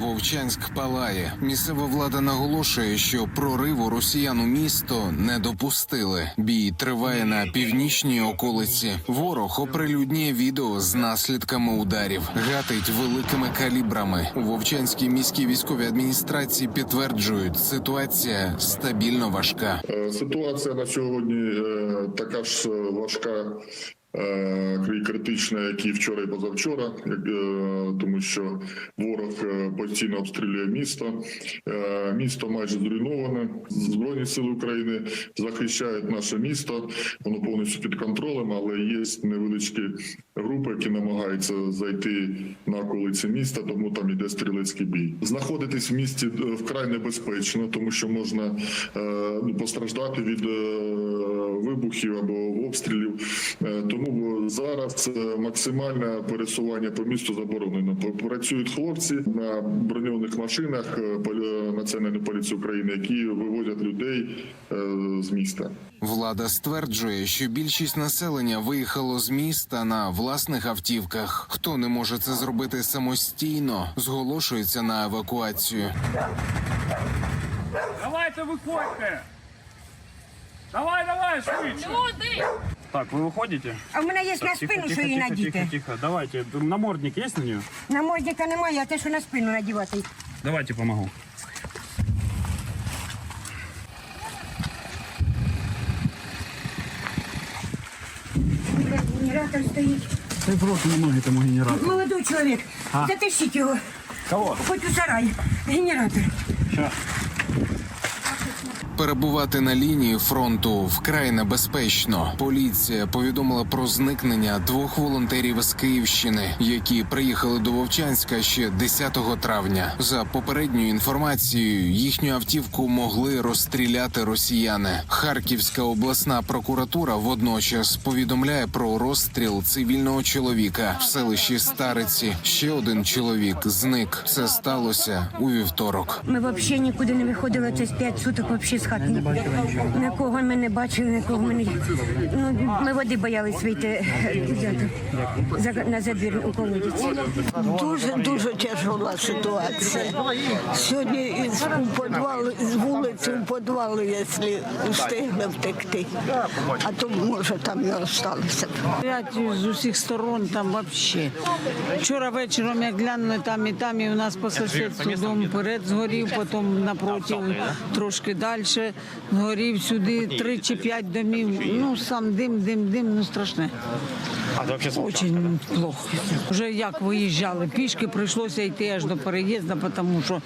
Вовчанськ палає. Місцева влада наголошує, що прориву росіян у місто не допустили. Бій триває на північній околиці. Ворог оприлюднює відео з наслідками ударів, гатить великими калібрами. У Вовчанській міській військовій адміністрації підтверджують, ситуація стабільно важка. Е, Ситуація на сьогодні е, така ж важка е, критична, як і вчора і позавчора, е, тому що ворог е, постійно обстрілює місто. Місто майже зруйноване. Збройні сили України захищають наше місто. Воно повністю під контролем, але є невеличкі групи, які намагаються зайти на околиці міста, тому там іде стрілецький бій. Знаходитись в місті вкрай небезпечно, тому що можна ну, постраждати від вибухів або обстрілів. Тому зараз е, максимальне пересування по місту заборонено. Працюють хлопці на броньованих машинах е, Національної поліції України, які вивозять людей е, з міста. Влада стверджує, що більшість населення виїхало з міста на власних автівках. Хто не може це зробити самостійно, зголошується на евакуацію. Давайте виходьте! Давай, давай, швидше! Люди! Так, ви виходите? А в мене є на Тихо, спину, тихо, що її тихо, надіти. тихо, тихо. Давайте. Намордник є на нього? Намордника немає, а те, що на спину надівати. Давайте помогу. Генератор стоїть. Ти просто не можете тому генератор. Молодой чоловік, затащіть його, Кого? хоч у сарай. Генератор. Що? Перебувати на лінії фронту вкрай небезпечно. Поліція повідомила про зникнення двох волонтерів з Київщини, які приїхали до Вовчанська ще 10 травня. За попередньою інформацією, їхню автівку могли розстріляти росіяни. Харківська обласна прокуратура водночас повідомляє про розстріл цивільного чоловіка в селищі Стариці. Ще один чоловік зник. Це сталося у вівторок. Ми взагалі нікуди не виходили, це 5 суток взагалі з хати. Не. Нікого ми не бачили, нікого ми не... Ну, ми води боялись вийти за, на задвір у колодязь. Дуже дуже тяжела ситуація. Сьогодні із у підвал, з вулиці у підвал, якщо встигли втекти, а то може там б. Стоять з усіх сторон там взагалі. Вчора вечором як глянули там і там, і у нас по сусідству дом вперед згорів, потім напроти трошки далі згорів сюди три чи п'ять домів. Ну сам дим, дим, дим, ну страшне. Очень плохо. Вже як виїжджали пішки, прийшлося йти аж до переїзду, тому що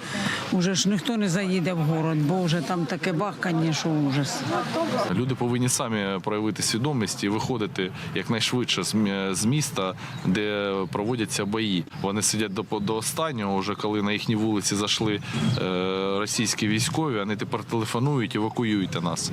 вже ж ніхто не заїде в город, бо вже там таке бахкання, що ужас. Люди повинні самі проявити свідомість і виходити якнайшвидше з міста, де проводяться бої. Вони сидять до до останнього, вже коли на їхні вулиці зайшли е, російські військові. Вони тепер телефонують, евакуюйте нас.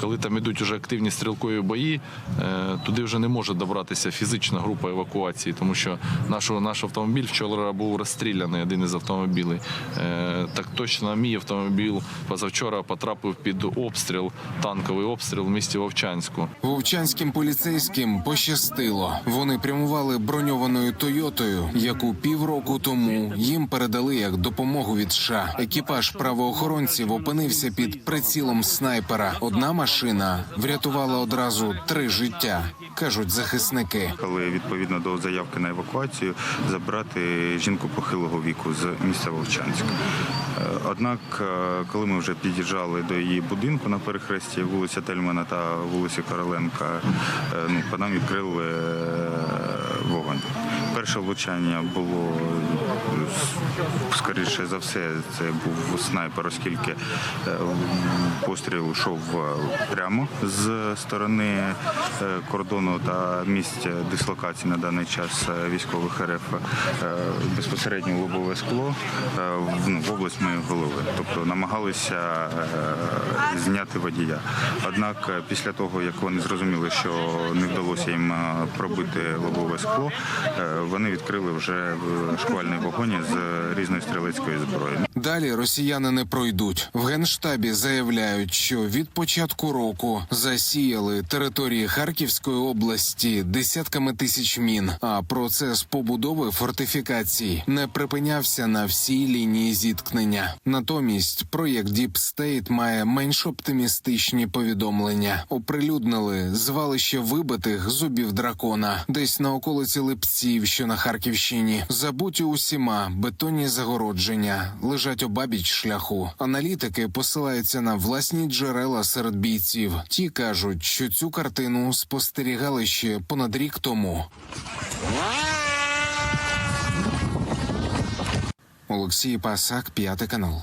Коли там ідуть вже активні стрілкові бої, е, туди вже не може добратися фізична група евакуації, тому що наш, наш автомобіль вчора був розстріляний, один із автомобілів. Е, так точно мій автомобіль позавчора потрапив під обстріл, танковий обстріл в місті Вовчанську. Вовчанським поліцейським пощастило. Вони прямували броньованою Тойотою, яку півроку тому їм передали як допомогу від США. Екіпаж правоохоронців опинився під прицілом снайпера. Одна машина врятувала одразу три життя, кажуть захисники. Коли відповідно до заявки на евакуацію забрати жінку похилого віку з місця Вовчанськ. Е, Однак, е, коли ми вже під'їжджали до її будинку на перехресті вулиця Тельмана та вулиці Короленка, е, ну, по нам відкрили вогонь. Перше влучання було скоріше за все, це був снайпер, оскільки е, постріл йшов е, прямо з сторони е, кордону та місця дислокації на даний час військових РФ безпосередньо лобове скло в ну, в область моєї голови. Тобто намагалися зняти водія. Однак після того, як вони зрозуміли, що не вдалося їм пробити лобове скло, вони відкрили вже шквальний вогонь з різної стрілкової стрілецької зброї. Далі росіяни не пройдуть. В генштабі заявляють, що від початку року засіяли території Харківської області десятками тисяч мін. А процес побудови фортифікацій не припинявся на всій лінії зіткнення. Натомість проєкт Deep State має менш оптимістичні повідомлення. Оприлюднили звалище вибитих зубів дракона, десь на околиці Липців, що на Харківщині. Забуті усіма бетонні загородження лежать обабіч шляху. Аналітики посилаються на власні джерела серед бійців. Ті кажуть, що цю картину спостерігали ще понад рік тому. Олексій Пасак, п'ятий канал.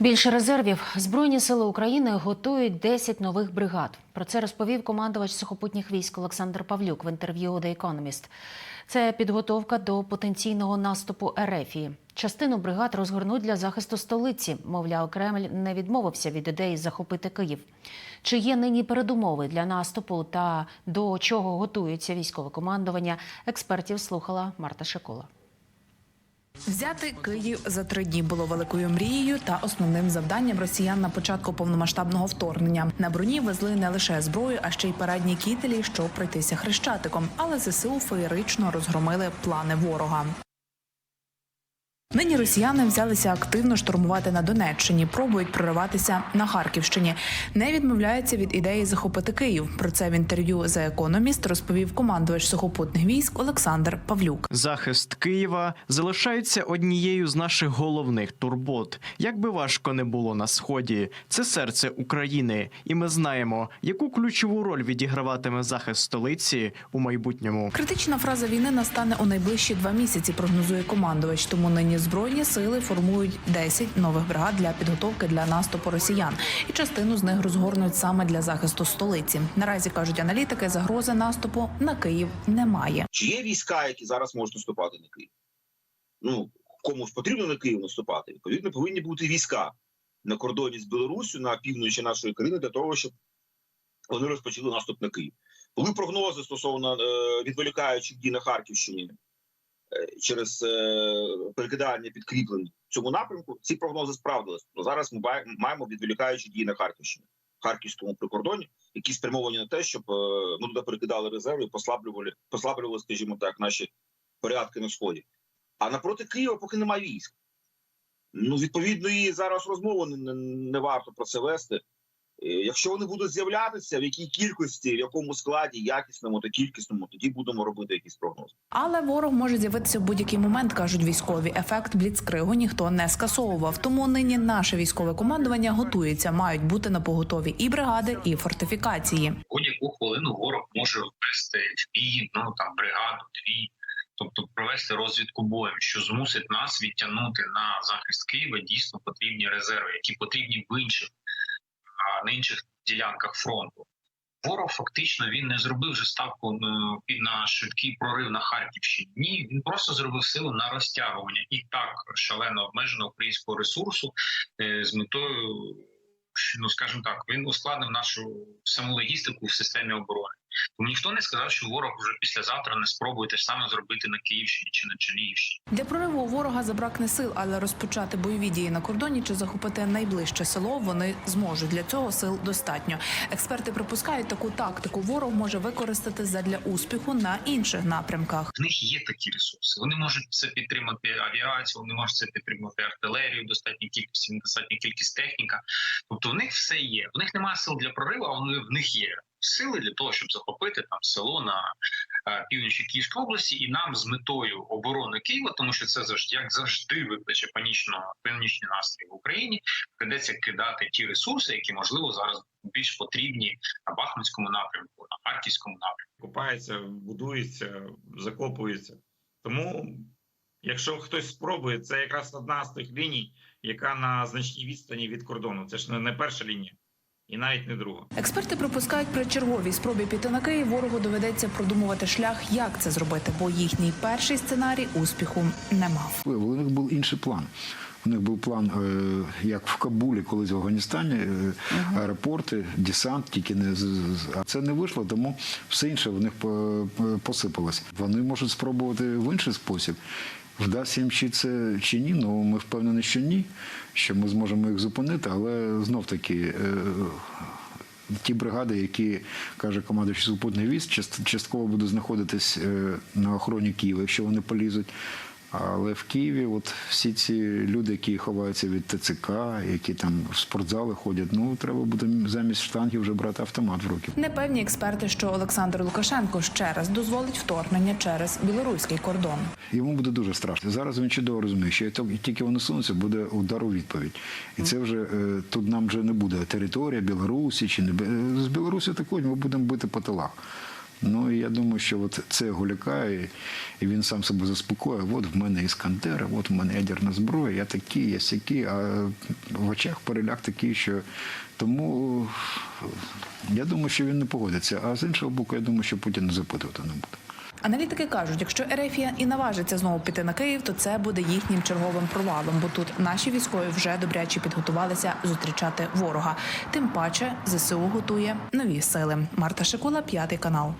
Більше резервів Збройні сили України готують 10 нових бригад. Про це розповів командувач сухопутніх військ Олександр Павлюк в інтерв'ю The Economist. Це підготовка до потенційного наступу Ерефії. Частину бригад розгорнуть для захисту столиці. Мовляв, Кремль не відмовився від ідеї захопити Київ. Чи є нині передумови для наступу та до чого готується військове командування? Експертів слухала Марта Шикола. Взяти Київ за три дні було великою мрією та основним завданням росіян на початку повномасштабного вторгнення. На броні везли не лише зброю, а ще й парадні кітелі, щоб пройтися хрещатиком. Але ЗСУ феєрично розгромили плани ворога. Нині росіяни взялися активно штурмувати на Донеччині, пробують прориватися на Харківщині. Не відмовляються від ідеї захопити Київ. Про це в інтерв'ю The Economist розповів командувач сухопутних військ Олександр Павлюк. Захист Києва залишається однією з наших головних турбот. Як би важко не було на сході, це серце України, і ми знаємо, яку ключову роль відіграватиме захист столиці у майбутньому. Критична фраза війни настане у найближчі два місяці. Прогнозує командувач. Тому нині збройні сили формують 10 нових бригад для підготовки для наступу росіян, і частину з них розгорнуть саме для захисту столиці. Наразі кажуть аналітики, загрози наступу на Київ немає. Чи є війська, які зараз можуть наступати на Київ? Ну, комусь потрібно на Київ наступати. Відповідно, повинні бути війська на кордоні з Білоруссю на півночі нашої країни для того, щоб вони розпочали наступ на Київ. Були прогнози стосовно е, відволікаючих дій на Харківщині через е, перекидання підкріплень цьому напрямку. Ці прогнози справдились. То зараз ми маємо відволікаючі дії на Харківщині, Харківському прикордоні, які спрямовані на те, щоб е, ну туди перекидали резерви, і послаблювали, послаблювали, скажімо так, наші порядки на сході. А напроти Києва поки немає військ. Ну, відповідно, і зараз розмови не, не, не варто про це вести. Е, Якщо вони будуть з'являтися, в якій кількості, в якому складі, якісному та кількісному, тоді будемо робити якісь прогнози. Але ворог може з'явитися в будь-який момент, кажуть військові. Ефект бліцкригу ніхто не скасовував. Тому нині наше військове командування готується. Мають бути на поготові і бригади, і фортифікації. будь-яку хвилину ворог може ввести в бій, ну там бригаду, дві, тобто провести розвідку боєм, що змусить нас відтягнути на захист Києва дійсно потрібні резерви, які потрібні в інших на інших ділянках фронту. Ворог фактично він не зробив вже ставку під- на швидкий прорив на Харківщині. Ні, він просто зробив силу на розтягування і так шалено обмеженого українського ресурсу е, з метою ну скажімо так, він ускладнив нашу саму логістику в системі оборони. Тому ніхто не сказав, що ворог вже післязавтра не спробує те ж саме зробити на Київщині чи на Чернігівщині. Для прориву у ворога забракне сил, але розпочати бойові дії на кордоні чи захопити найближче село вони зможуть. Для цього сил достатньо. Експерти припускають, таку тактику ворог може використати задля успіху на інших напрямках. В них є такі ресурси. Вони можуть це підтримати авіацію, вони можуть це підтримати артилерію, достатній кількість, достатня кількість техніка. Тобто в них все є. В них немає сил для прориву, а вони в них є сили для того, щоб захопити там село на е, півночі Київської області, і нам з метою оборони Києва, тому що це завжди як завжди викличе панічно панічні настрої в Україні. Придеться кидати ті ресурси, які можливо зараз більш потрібні на Бахмутському напрямку, на Харківському напрямку. купається, будується, закопується. Тому, якщо хтось спробує, це якраз одна з тих ліній, яка на значній відстані від кордону. Це ж не перша лінія, і навіть не друга. Експерти припускають, при черговій спробі піти на Київ ворогу доведеться продумувати шлях, як це зробити, бо їхній перший сценарій успіху не мав. У них був інший план. У них був план, е, як в Кабулі, колись в Афганістані, е, аеропорти, десант, тільки не а це не вийшло, тому все інше в них по- по- посипалось. Вони можуть спробувати в інший спосіб. Вдасться їм чи це чи ні, ну ми впевнені, що ні, що ми зможемо їх зупинити, але знов таки. Ті бригади, які каже командуючий супутний військ, частково будуть знаходитись е, на охороні Києва, якщо вони полізуть. Але в Києві, от всі ці люди, які ховаються від ТЦК, які там в спортзали ходять, ну треба буде замість штангів вже брати автомат в руки. Непевні експерти, що Олександр Лукашенко ще раз дозволить вторгнення через білоруський кордон. Йому буде дуже страшно. Зараз він чудово розуміє, що як тільки вони сунуться, буде удар у відповідь. І це вже е, тут нам вже не буде територія Білорусі чи не з Білорусі також ми будемо бити по тилах. Ну і я думаю, що от це його лякає, і він сам себе заспокоює. От в мене іскандери, от в мене ядерна зброя, я такий, я сякий, а в очах переляк такий, що тому я думаю, що він не погодиться. А з іншого боку, я думаю, що Путін не запитувати не буде. Аналітики кажуть, якщо Ерефія і наважиться знову піти на Київ, то це буде їхнім черговим провалом, бо тут наші військові вже добряче підготувалися зустрічати ворога. Тим паче ЗСУ готує нові сили. Марта Шикула, п'ятий канал.